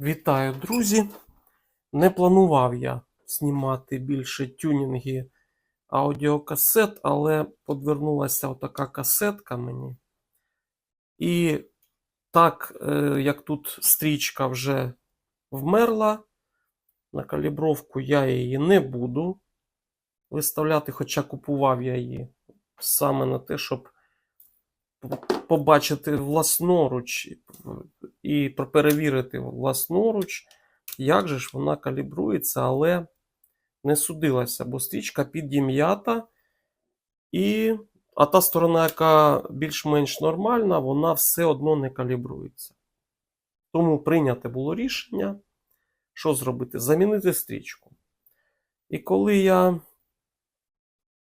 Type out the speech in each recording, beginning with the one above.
Вітаю, друзі! Не планував я знімати більше тюнінги аудіокасет, але подвернулася отака касетка мені. І так, е, як тут стрічка вже вмерла, на калібровку я її не буду виставляти, хоча купував я її саме на те, щоб побачити власноруч і перевірити власноруч, як же ж вона калібрується, але не судилася, бо стрічка підім'ята, і, а та сторона, яка більш-менш нормальна, вона все одно не калібрується. Тому прийняте було рішення, що зробити? Замінити стрічку. І коли я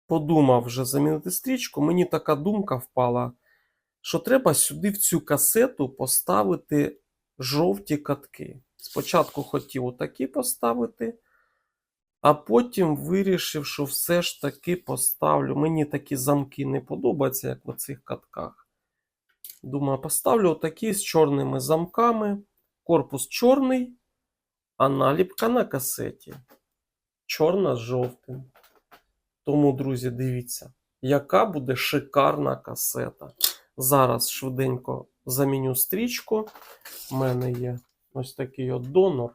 подумав вже замінити стрічку, мені така думка впала що треба сюди в цю касету поставити жовті катки. Спочатку хотів отакі поставити, а потім вирішив, що все ж таки поставлю. Мені такі замки не подобаються, як в цих катках. Думаю, поставлю отакі з чорними замками. Корпус чорний, а наліпка на касеті. Чорна з жовтим. Тому, друзі, дивіться, яка буде шикарна касета. Зараз швиденько заміню стрічку. У мене є ось такий от донор.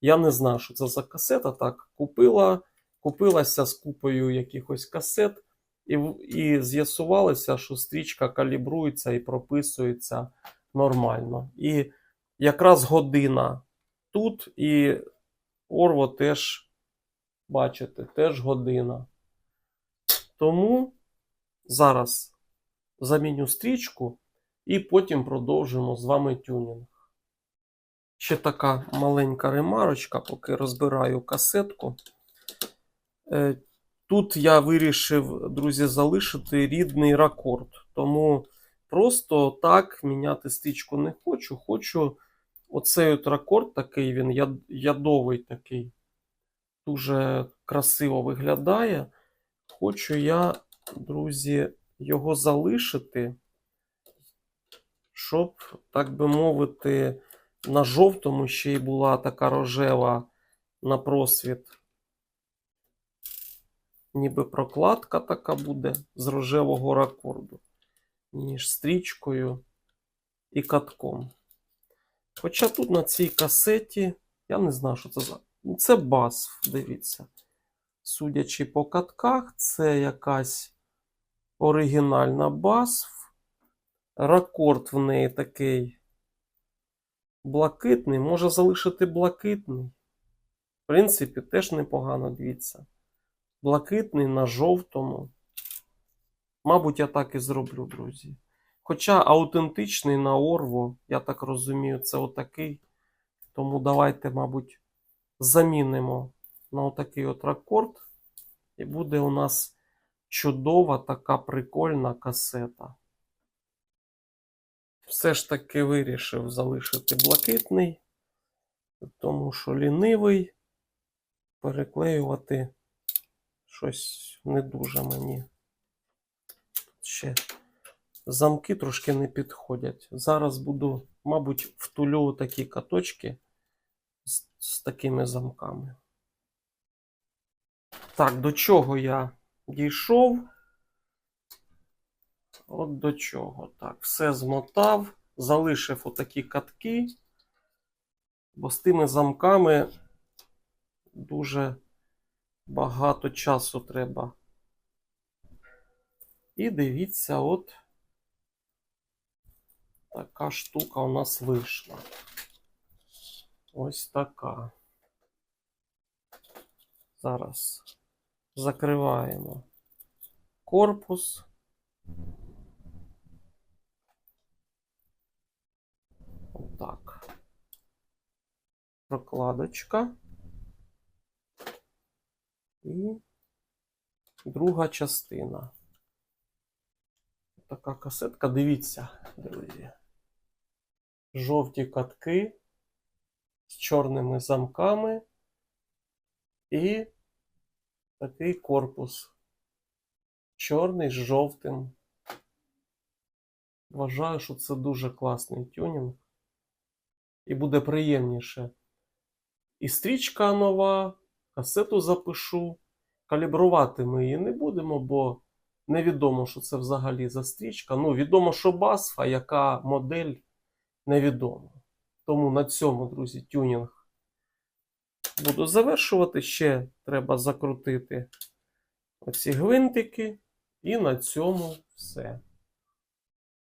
Я не знаю, що це за касета. Так, купила, купилася з купою якихось касет, і і з'ясувалося, що стрічка калібрується і прописується нормально. І якраз година тут, і Орво теж, бачите, теж година. Тому зараз заміню стрічку і потім продовжимо з вами тюнінг. Ще така маленька ремарочка, поки розбираю касетку. Е, тут я вирішив, друзі, залишити рідний ракорд. Тому просто так міняти стрічку не хочу. Хочу оцей от ракорд такий, він ядовий такий, дуже красиво виглядає. Хочу я, друзі, його залишити, щоб, так би мовити, на жовтому ще й була така рожева на просвіт. Ніби прокладка така буде з рожевого ракорду, між стрічкою і катком. Хоча тут на цій касеті, я не знаю, що це за. Це бас, дивіться. Судячи по катках, це якась оригінальна басф. Ракорд в неї такий блакитний. Може залишити блакитний. В принципі, теж непогано дивіться. Блакитний на жовтому. Мабуть, я так і зроблю, друзі. Хоча аутентичний на Орво, я так розумію, це отакий. Тому давайте, мабуть, замінимо на отакий от ракорд. І буде у нас чудова така прикольна касета. Все ж таки вирішив залишити блакитний, тому що лінивий переклеювати щось не дуже мені. Ще замки трошки не підходять. Зараз буду, мабуть, втулю такі каточки з, з такими замками. Так, до чого я дійшов. От до чого. Так, все змотав, залишив отакі катки, бо з тими замками дуже багато часу треба. І дивіться, от така штука у нас вийшла. Ось така. Зараз закриваємо корпус. Отак. Прокладочка. І друга частина. Така касетка. Дивіться, друзі. Жовті катки з чорними замками і такий корпус. Чорний з жовтим. Вважаю, що це дуже класний тюнінг. і буде приємніше. І стрічка нова, касету запишу. Калібрувати ми її не будемо, бо невідомо, що це взагалі за стрічка. Ну, відомо, що басф, а яка модель, невідомо. Тому на цьому, друзі, тюнінг буду завершувати. Ще треба закрутити оці гвинтики. І на цьому все.